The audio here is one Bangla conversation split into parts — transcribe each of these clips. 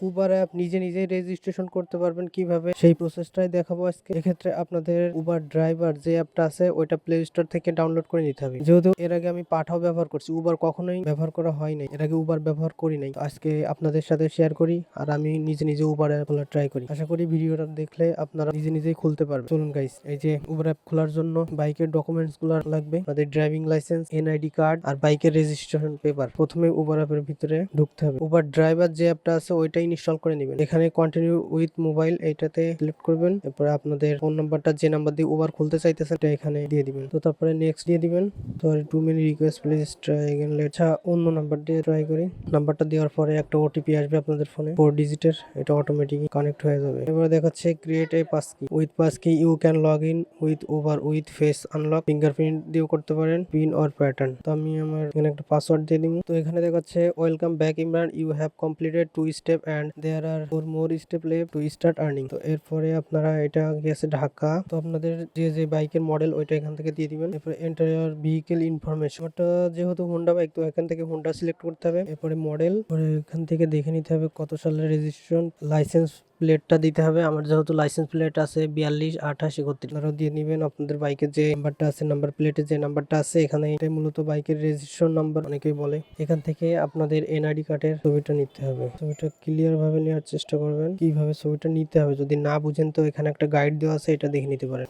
উবার অ্যাপ নিজে নিজেই রেজিস্ট্রেশন করতে পারবেন কীভাবে? সেই প্রসেসটাই দেখাবো আজকে। এক্ষেত্রে আপনাদের উবার ড্রাইভার যে অ্যাপটা আছে, ওইটা প্লে স্টোর থেকে ডাউনলোড করে নিতে হবে। যেহেতু এর আগে আমি পাঠাও ব্যবহার করছি উবার কখনোই ব্যবহার করা হয় নাই। এর আগে উবার ব্যবহার করি নাই। আজকে আপনাদের সাথে শেয়ার করি, আর আমি নিজে নিজে উবার অ্যাপ খোলা ট্রাই করি। আশা করি ভিডিওটা দেখলে আপনারা নিজে নিজেই খুলতে পারবেন। চলুন গাইস এই যে উবার অ্যাপ খোলার জন্য বাইকের ডকুমেন্টসগুলো লাগবে। আপনাদের ড্রাইভিং লাইসেন্স এনআইডি কার্ড আর বাইকের রেজিস্ট্রেশন পেপার প্রথমে উবার অ্যাপের ভিতরে ঢুকতে হবে। উবার ড্রাইভার যে অ্যাপটা আছে, ওইটাই ইনস্টল করে নেবেন। এখানে কন্টিনিউ উইথ মোবাইল এইটাতে সিলেক্ট করবেন। এরপরে আপনাদের ফোন নাম্বারটা যে নাম্বার দিয়ে উবার খুলতে চাইতেছেন, এটা এখানে দিয়ে দিবেন। তো তারপরে নেক্সট দিয়ে দিবেন। Sorry too many request please try again আচ্ছা অন্য নাম্বার দিয়ে ট্রাই করি। নাম্বারটা দেওয়ার পরে একটা ওটিপি আসবে আপনাদের ফোনে ফোর ডিজিটের এটা অটোমেটিক কানেক্ট হয়ে যাবে। এবারে দেখাচ্ছে create a pass key with pass key you can log in with over with face unlock fingerprint দিয়েও করতে পারেন পিন অর প্যাটার্ন তো আমি আমার এখানে একটা পাসওয়ার্ড দিয়ে দিব। তো এখানে দেখাচ্ছে welcome back Imran you have completed two step and there are four more step left to start earning তো এরপরে আপনারা এটা গেছে ঢাকা। তো আপনাদের যে যে বাইকের মডেল ওইটা এখান থেকে দিয়ে দিবেন। এরপরে এন্টার ইয়ার ভেহিকেল ইনফরমেশন ওটা যেহেতু হোন্ডা বাইক তো এখান থেকে হোন্ডা সিলেক্ট করতে হবে। এরপরে মডেল এখান থেকে দেখে নিতে হবে কত সালের রেজিস্ট্রেশন লাইসেন্স প্লেটটা দিতে হবে। আমার যেহেতু লাইসেন্স প্লেট আছে বিয়াল্লিশ, আঠাশ, একত্রিশ। আপনারাও দিয়ে নেবেন। আপনাদের বাইকের যে নাম্বারটা আছে নাম্বার প্লেটে যে নাম্বারটা আছে, এখানে এটাই মূলত বাইকের রেজিস্ট্রেশন নাম্বার অনেকেই বলে এখান থেকে আপনাদের এনআইডি কার্ডের ছবিটা নিতে হবে। ছবিটা ক্লিয়ার ভাবে নেওয়ার চেষ্টা করবেন। কীভাবে ছবিটা নিতে হবে যদি না বুঝেন, তো এখানে একটা গাইড দেওয়া আছে, এটা দেখে নিতে পারেন।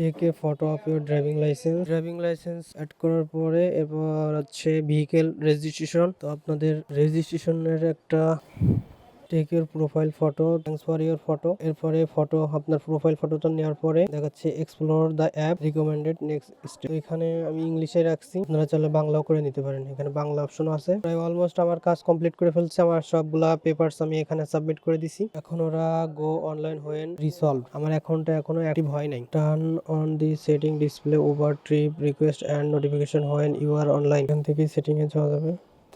A photo of your driving licence driving licence add করার পরে এবার হচ্ছে ভেহিকেল রেজিস্ট্রেশন তো আপনাদের রেজিস্ট্রেশনের একটা take your profile photo thanks for your photo এরপরে ফটো আপনার প্রোফাইল ফটোটা নেওয়ার পরে দেখাচ্ছে explore the app recommended next এখানে আমি ইংলিশে রাখছি। আপনারা চাইলে বাংলাও করে নিতে পারেন। এখানে বাংলা অপশন আছে। প্রায় অলমোস্ট আমার কাজ কমপ্লিট করে ফেলছে। আমার সবগুলা পেপারস আমি এখানে সাবমিট করে দিছি। এখন ওরা গো অনলাইন হোয়েন রিসলভ আমার অ্যাকাউন্টটা এখনও অ্যাক্টিভ হয় নাই। Turn on the setting display over trip request and notification when you are online এখান থেকে সেটিংয়ে যাওয়া যাবে।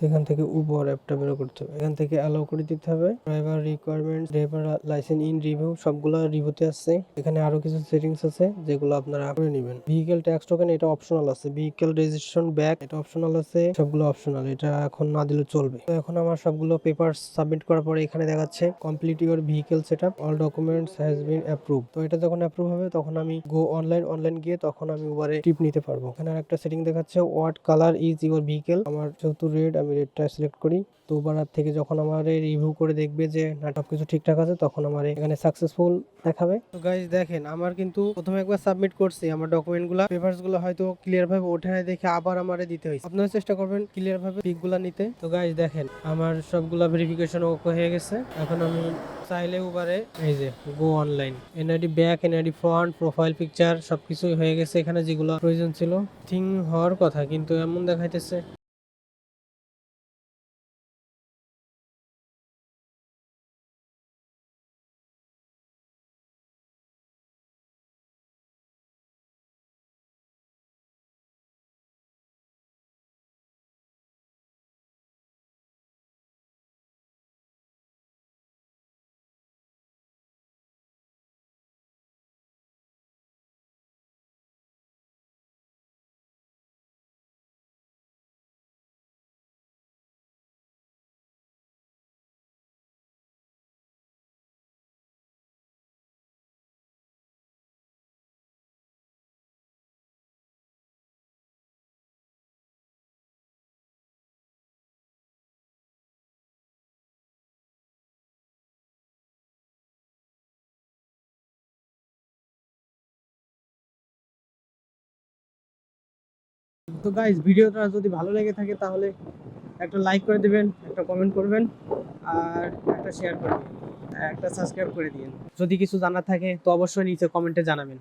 এখান থেকে উবর অ্যাপটা বের করতে হবে। এখান থেকে অ্যালাউ করে দিতে হবে। Driver requirement driver licence in review সবগুলো রিভিউতে আছে। এখানে আরও কিছু সেটিংস আছে যেগুলো আপনারা করে নেবেন। ভেহিকেল ট্যাক্স টোকেন এটা অপশনাল আছে। ভেহিকেল রেজিস্ট্রেশন ব্যাক এটা অপশনাল আছে। সবগুলো অপশনাল এটা এখন না দিলে চলবে। তো এখন আমার সবগুলো পেপার সাবমিট করার পরে এখানে দেখাচ্ছে complete your vehicle set up all documents has been approve তো এটা যখন অ্যাপ্রুভ হবে, তখন আমি গো অনলাইন অনলাইন গিয়ে তখন আমি উবারে টিপ নিতে পারব। এখানে একটা সেটিং দেখাচ্ছে what colour is your vehicle আমার যেহেতু রেড আমি রেডটা সিলেক্ট করি। তো উবার থেকে যখন আমার রিভিউ করে দেখবে যে না সব কিছু ঠিকঠাক আছে, তখন আমার এখানে সাকসেসফুল দেখাবে। তো গাইজ দেখেন, আমার কিন্তু প্রথমে একবার সাবমিট করছি। আমার ডকুমেন্টগুলো পেপারসগুলো হয়তো ক্লিয়ার ভাবে ওঠে না দেখে আবার আমারে দিতে হয়েছে। আপনারা চেষ্টা করবেন ক্লিয়ার ভাবে পিকগুলো নিতে। তো গাইজ দেখেন, আমার সবগুলা ভেরিফিকেশন ওকে হয়ে গেছে। এখন আমি চাইলে উবারে এই যে go online NID back NID front profile picture সবকিছুই হয়ে গেছে এখানে যেগুলো প্রয়োজন ছিল। থিং হওয়ার কথা, কিন্তু এমন দেখাইতেছে। তো গাইজ ভিডিওটা যদি ভালো লেগে থাকে তাহলে একটা লাইক করে দেবেন, একটা কমেন্ট করবেন, আর একটা শেয়ার করে একটা সাবস্ক্রাইব করে দিবেন। যদি কিছু জানার থাকে তো অবশ্যই নিচে কমেন্টে জানাবেন।